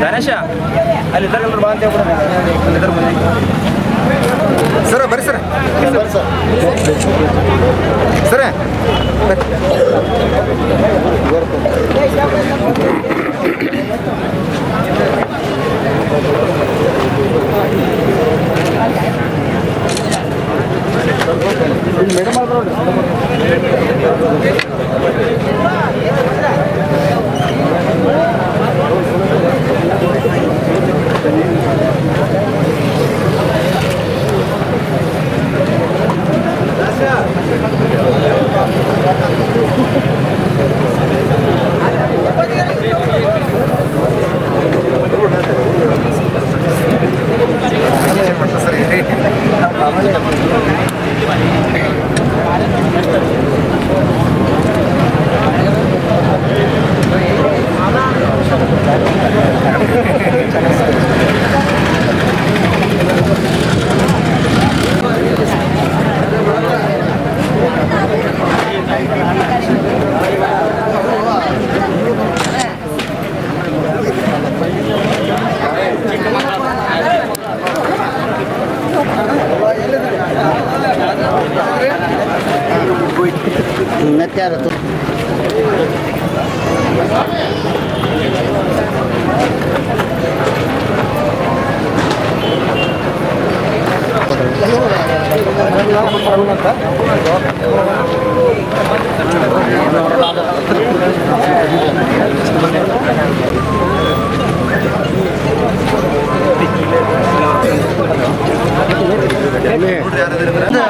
ಗಣೇಶ ಅಲ್ಲಿ ಇದ್ದಾರೆ ಬಾ ಅಂತ ಹೇಳ್ಬಿಡ ಬನ್ನಿ ಸರ ಬರ್ರಿ ಸರ. ಸರ. ಮತ್ತೆ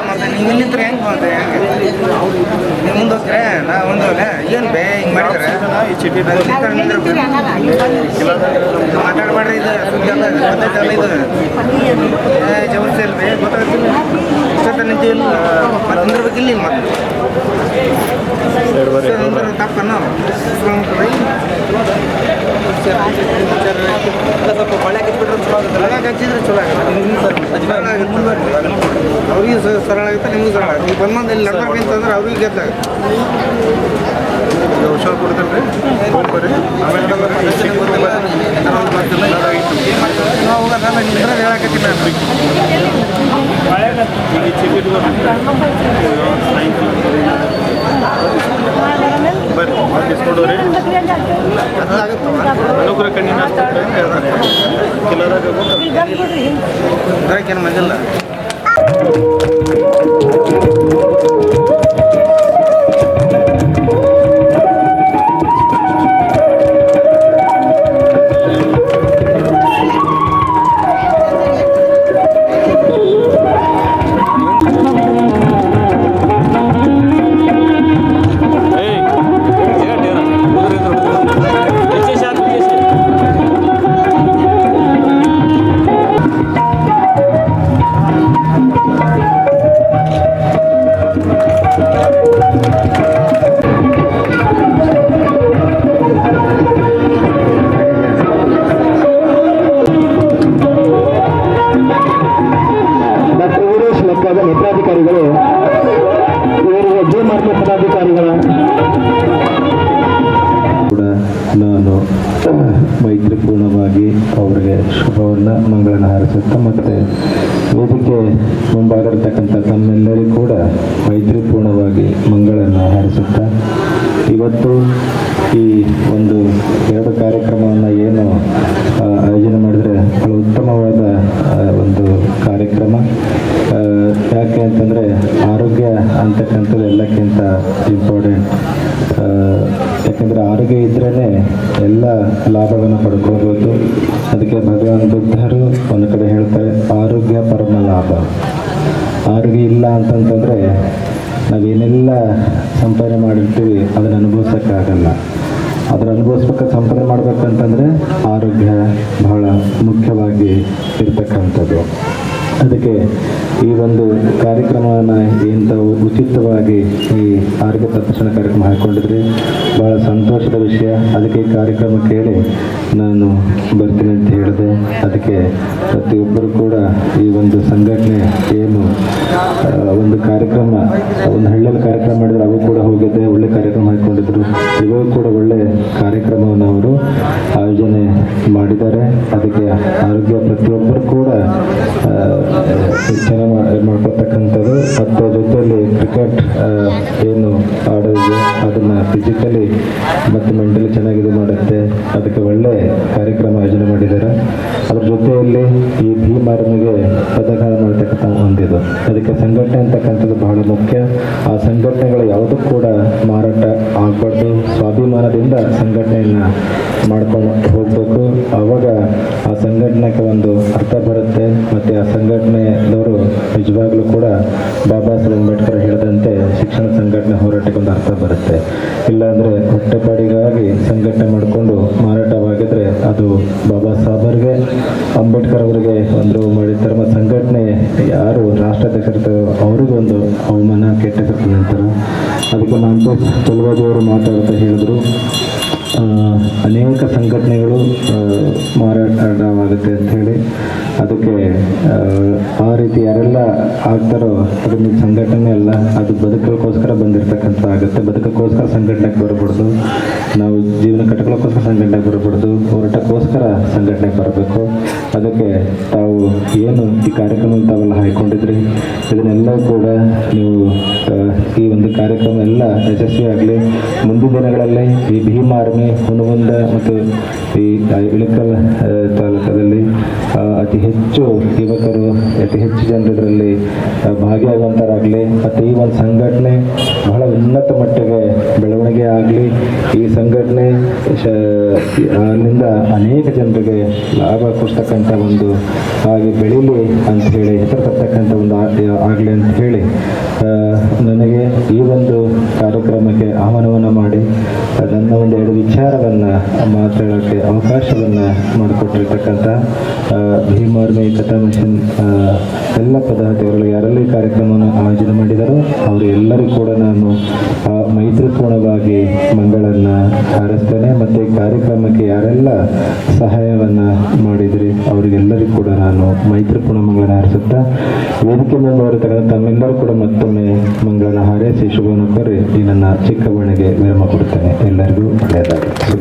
ಮತ್ತೆ ನೀವು ಇಲ್ಲಿಂತ್ರ ಹೆಂಗೆ ಬಂದೆ ಹೆಂಗೆ ಹೋಗ್ರೆ ನಾ ಒಂದು ಏನು ಬೇ ಹಿಂಗೆ ಮಾಡಿದ್ರೆ? ಮಾತಾಡಬೇಡ್ರಿ ಇದು ಸುದ್ದಿ ಅಲ್ಲ ಇದು? ಏ ಜಬರ್ಸಿ ಅಲ್ರಿ ಗೊತ್ತಾಗ್ತಿಲ್ಲ ಇಷ್ಟೊತ್ತ ನಿಂತಿಲ್ಲ ಮತ್ತೆ ಅಂದ್ರಬೇಕಿಲ್ಲ ಮತ್ತೆ? ತಪ್ಪನ್ನ? ಸ್ವಲ್ಪ ಮಳೆ ಹಚ್ಚಿಬಿಟ್ರೆ ಚಲೋ ಆಗುತ್ತೆ ಮಳೆ ಹಚ್ಚಿದ್ರೆ ಚಲೋ ಆಗುತ್ತೆ ಅವ್ರಿಗೆ ಸ- ಸರಳ ಆಗುತ್ತೆ ನಿಮಗೂ ಸರಳ ಆಗುತ್ತೆ ಈಗ ಬಂದ್ ಇಲ್ಲಿ ಅಂದ್ರೆ ಅವ್ರಿಗೆ ಗೆದ್ದಾಗುತ್ತೆ ಹುಷಾರು ಬರ್ರಿ ನಾವು ಹೋಗೋದಲ್ಲ ನಿಂದ್ರೆ ಹೇಳಕತ್ತೀನಿ ನಾನು ಅನುಗ್ರಹ ಕಣ್ಣಿನ ಆಸ್ಪತ್ರೆ ಏನು ಮಂದಿಲ್ಲ ವೀರೇಶ್ ಲೆಕ್ಕದ ನೇತ್ರಾಧಿಕಾರಿಗಳು ಇವರಿಗೆ ಜೆ ಕೂಡ ನಾನು ಮೈತ್ರಿಪೂರ್ಣವಾಗಿ ಅವರಿಗೆ ಶುಭವನ್ನು, ಮಂಗಳನ ಹಾರಿಸುತ್ತಾ ಮತ್ತು ವೇದಿಕೆ ಮುಂಭಾಗಿರ್ತಕ್ಕಂಥ ತಮ್ಮೆಲ್ಲರಿಗೂ ಕೂಡ ಮೈತ್ರಿಪೂರ್ಣವಾಗಿ ಮಂಗಳನ ಹಾರಿಸುತ್ತಾ. ಇವತ್ತು ಈ ಒಂದು ಎರಡು ಕಾರ್ಯಕ್ರಮವನ್ನು ಏನು ಆಯೋಜನೆ ಮಾಡಿದರೆ ಉತ್ತಮವಾದ ಒಂದು ಕಾರ್ಯಕ್ರಮ. ಯಾಕೆ ಅಂತಂದರೆ ಆರೋಗ್ಯ ಅಂತಕ್ಕಂಥದ್ದು ಎಲ್ಲಕ್ಕಿಂತ ಇಂಪಾರ್ಟೆಂಟ್ ಯಾಕೆಂದರೆ ಆರೋಗ್ಯ ಇದ್ರೇ ಎಲ್ಲ ಲಾಭವನ್ನು ಪಡ್ಕೋಬೋದು. ಅದಕ್ಕೆ ಭಗವಾನ್ ಬುದ್ಧರು ಒಂದು ಕಡೆ ಹೇಳ್ತಾರೆ, ಆರೋಗ್ಯ ಪರಮ ಲಾಭ. ಆರೋಗ್ಯ ಇಲ್ಲ ಅಂತಂತಂದರೆ ನಾವೇನೆಲ್ಲ ಸಂಪಾದನೆ ಮಾಡಿರ್ತೀವಿ, ಅದನ್ನು ಅನುಭವಿಸೋಕ್ಕಾಗಲ್ಲ. ಅದನ್ನು ಅನುಭವಿಸ್ಬೇಕು ಸಂಪಾದನೆ ಮಾಡ್ಬೇಕಂತಂದರೆ ಆರೋಗ್ಯ ಬಹಳ ಮುಖ್ಯವಾಗಿ ಇರ್ತಕ್ಕಂಥದ್ದು. ಅದಕ್ಕೆ ಈ ಒಂದು ಕಾರ್ಯಕ್ರಮವನ್ನು ಇಂಥ ತಾವು ಉಚಿತವಾಗಿ ಈ ಆರೋಗ್ಯ ತಪಾಸಣಾ ಕಾರ್ಯಕ್ರಮ ಹಾಕ್ಕೊಂಡಿದ್ರೆ ಭಾಳ ಸಂತೋಷದ ವಿಷಯ. ಅದಕ್ಕೆ ಈ ಕಾರ್ಯಕ್ರಮ ಕೇಳಿ ನಾನು ಬರ್ತೀನಿ ಅಂತ ಹೇಳಿದೆ. ಅದಕ್ಕೆ ಪ್ರತಿಯೊಬ್ಬರು ಕೂಡ ಈ ಒಂದು ಸಂಘಟನೆ ಏನು ಒಂದು ಕಾರ್ಯಕ್ರಮ, ಒಂದು ಹಳ್ಳಿಯಲ್ಲಿ ಕಾರ್ಯಕ್ರಮ ಮಾಡಿದ್ರೆ ಅವು ಕೂಡ ಹೋಗಿದ್ದೆ, ಒಳ್ಳೆ ಕಾರ್ಯಕ್ರಮ ಹಾಕ್ಕೊಂಡಿದ್ರು ಇವಾಗ ಕೂಡ ಒಳ್ಳೆ ಕಾರ್ಯಕ್ರಮವನ್ನು ಅವರು ಆಯೋಜನೆ ಮಾಡಿದ್ದಾರೆ. ಅದಕ್ಕೆ ಆರೋಗ್ಯ ಪ್ರತಿಯೊಬ್ಬರು ಕೂಡ ಮಾ- ಮಾಡ್ಕೊತಕ್ಕಂಥದ್ದು. ಮತ್ತು ಜೊತೆಯಲ್ಲಿ ಕ್ರಿಕೆಟ್ ಏನು ಆಡೋದು, ಅದನ್ನು ಫಿಸಿಕಲಿ ಮತ್ತು ಮೆಂಟಲಿ ಚೆನ್ನಾಗಿ ಇದು ಮಾಡುತ್ತೆ. ಅದಕ್ಕೆ ಒಳ್ಳೆ ಕಾರ್ಯಕ್ರಮ ಆಯೋಜನೆ ಮಾಡಿದ್ದಾರೆ. ಅದ್ರ ಜೊತೆಯಲ್ಲಿ ಈ ಭೀಮಾರನಿಗೆ ಪದಕಾರ ಮಾಡ್ತಕ್ಕಂಥ ಒಂದಿದು. ಅದಕ್ಕೆ ಸಂಘಟನೆ ಅಂತಕ್ಕಂಥದ್ದು ಬಹಳ ಮುಖ್ಯ. ಆ ಸಂಘಟನೆಗಳು ಯಾವುದೂ ಕೂಡ ಮಾರಾಟ ಆಗಬಾರ್ದು. ಸ್ವಾಭಿಮಾನದಿಂದ ಸಂಘಟನೆಯನ್ನು ಮಾಡ್ಕೊಂಡು ಹೋಗಬೇಕು. ಆವಾಗ ಆ ಸಂಘಟನೆಗೆ ಒಂದು ಅರ್ಥ ಬರುತ್ತೆ. ಮತ್ತು ಆ ಸಂಘಟನೆದವರು ನಿಜವಾಗ್ಲೂ ಕೂಡ ಬಾಬಾ ಸಾಹೇಬ್ ಅಂಬೇಡ್ಕರ್ ಹೇಳಿದಂತೆ ಶಿಕ್ಷಣ ಸಂಘಟನೆ ಹೋರಾಟಕ್ಕೆ ಒಂದು ಅರ್ಥ ಬರುತ್ತೆ. ಇಲ್ಲಾಂದರೆ ಹೊಟ್ಟೆಪಾಡಿಗಾಗಿ ಸಂಘಟನೆ ಮಾಡಿಕೊಂಡು ಮಾರಾಟವಾಗಿದ್ರೆ ಅದು ಬಾಬಾ ಸಾಹೇಬರಿಗೆ ಅಂಬೇಡ್ಕರ್ ಅವರಿಗೆ ಒಂದು ಮಾಡಿರ್ತಾರೆ ಮತ್ತು ಸಂಘಟನೆ ಯಾರು ರಾಷ್ಟ್ರಾಧ್ಯಕ್ಷರಿರ್ತಾರೋ ಅವ್ರಿಗೂ ಒಂದು ಅವಮಾನ ಕೆಟ್ಟ ಹೆಸರು ನಂತರ ಅದಕ್ಕೆ ನಾನು ಅವರು ಮಾತಾಡ್ತಾ ಹೇಳಿದ್ರು. ಅನೇಕ ಸಂಘಟನೆಗಳು ಆ, ಮಾರಾಟವಾಗುತ್ತೆ ಅಂತ ಹೇಳಿ ಅದಕ್ಕೆ ಆ, ರೀತಿ ಯಾರೆಲ್ಲ ಆಗ್ತಾರೋ ಅದು ಸಂಘಟನೆ ಅಲ್ಲ ಅದು ಬದುಕಲಿಕ್ಕೋಸ್ಕರ ಬಂದಿರತಕ್ಕಂಥ ಆಗುತ್ತೆ. ಬದುಕಕ್ಕೋಸ್ಕರ ಸಂಘಟನೆಗೆ ಬರಬಾರ್ದು. ನಾವು ಜೀವನ ಕಟ್ಕೊಳ್ಳೋಕ್ಕೋಸ್ಕರ ಸಂಘಟನೆಗೆ ಬರಬಾರ್ದು. ಹೋರಾಟಕ್ಕೋಸ್ಕರ ಸಂಘಟನೆಗೆ ಬರಬೇಕು. ಅದಕ್ಕೆ ತಾವು ಏನು ಈ ಕಾರ್ಯಕ್ರಮ ತಾವೆಲ್ಲ ಹಾಕೊಂಡಿದ್ರಿ ಇದನ್ನೆಲ್ಲ ಕೂಡ ನೀವು ಈ ಒಂದು ಕಾರ್ಯಕ್ರಮ ಎಲ್ಲ ಯಶಸ್ವಿಯಾಗಲಿ ಮುಂದಿನ ದಿನಗಳಲ್ಲಿ ಈ ಭೀಮ ಆರ್ಮಿ ಹುನಗುಂದ ಮತ್ತು ಈ ಇಳಕಲ್ ಅತಿ ಹೆಚ್ಚು ಯುವಕರು ಅತಿ ಹೆಚ್ಚು ಜನರಲ್ಲಿ ಆ, ಭಾಗಿಯಾಗುವಂಥರಾಗಲಿ ಮತ್ತು ಈ ಒಂದು ಸಂಘಟನೆ ಬಹಳ ಉನ್ನತ ಮಟ್ಟಿಗೆ ಬೆಳವಣಿಗೆ ಆಗಲಿ ಈ ಸಂಘಟನೆ ಅಲ್ಲಿಂದ ಅನೇಕ ಜನರಿಗೆ ಲಾಭ ಕೊಡ್ತಕ್ಕಂಥ ಒಂದು ಹಾಗೆ ಬೆಳೀಲಿ ಅಂತ ಹೇಳಿ ಹೆಸರು ತರ್ತಕ್ಕಂಥ ಒಂದು ಆಗಲಿ ಅಂತ ಹೇಳಿ ನನಗೆ ಈ ಒಂದು ಕಾರ್ಯಕ್ರಮಕ್ಕೆ ಆಹ್ವಾನವನ್ನು ಮಾಡಿ ನನ್ನ ಒಂದು ಎರಡು ವಿಚಾರವನ್ನು ಮಾತಾಡೋಕ್ಕೆ ಅವಕಾಶವನ್ನು ಮಾಡಿಕೊಟ್ಟಿರ್ತಕ್ಕಂಥ ಭೀಮಾರ್ಮಿ ಕಥಾ ಮಿಷನ್ ಎಲ್ಲ ಪದಾಧಿಕಾರಿಗಳು ಯಾರೆಲ್ಲ ಕಾರ್ಯಕ್ರಮವನ್ನು ಆಯೋಜನೆ ಮಾಡಿದಾರೋ ಅವರು ಎಲ್ಲರೂ ಕೂಡ ನಾನು ಮೈತ್ರಿಪೂರ್ಣವಾಗಿ ಮಂಗಳನ್ನ ಹಾರಿಸ್ತೇನೆ. ಮತ್ತು ಕಾರ್ಯಕ್ರಮಕ್ಕೆ ಯಾರೆಲ್ಲ ಸಹಾಯವನ್ನು ಮಾಡಿದ್ರಿ, ಅವರಿಗೆಲ್ಲರಿಗೂ ಕೂಡ ನಾನು ಮೈತ್ರಿಪೂರ್ಣ ಮಂಗಳನ ಹಾರಿಸುತ್ತಾ, ವೇದಿಕೆ ಮುಂದುವರಿತಕ್ಕಂಥ ತಮ್ಮೆಲ್ಲರೂ ಕೂಡ ಮತ್ತೊಮ್ಮೆ ಮಂಗಳನ ಹಾರೈಸಿ ಶುಭವನ್ನು ಕೋರಿ ಈ ನನ್ನ ಚಿಕ್ಕ ವಿರಾಮ ಕೊಡುತ್ತೇನೆ. ಎಲ್ಲರಿಗೂ ಒಳ್ಳೆಯದಾಗಲಿ.